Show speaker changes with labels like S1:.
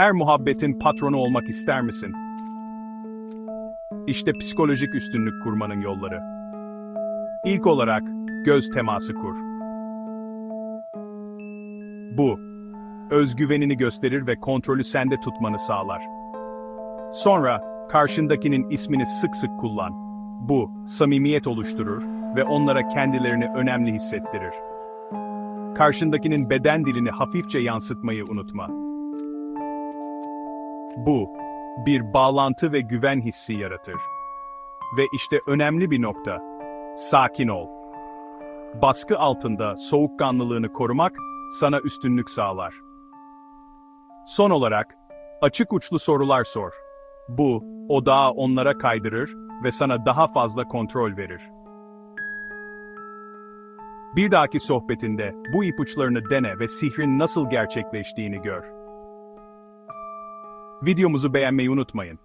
S1: Her muhabbetin patronu olmak ister misin? İşte psikolojik üstünlük kurmanın yolları. İlk olarak göz teması kur. Bu, özgüvenini gösterir ve kontrolü sende tutmanı sağlar. Sonra, karşındakinin ismini sık sık kullan. Bu, samimiyet oluşturur ve onlara kendilerini önemli hissettirir. Karşındakinin beden dilini hafifçe yansıtmayı unutma. Bu, bir bağlantı ve güven hissi yaratır. Ve işte önemli bir nokta. Sakin ol. Baskı altında soğukkanlılığını korumak sana üstünlük sağlar. Son olarak, açık uçlu sorular sor. Bu, odağı onlara kaydırır ve sana daha fazla kontrol verir. Bir dahaki sohbetinde bu ipuçlarını dene ve sihrin nasıl gerçekleştiğini gör. Videomuzu beğenmeyi unutmayın.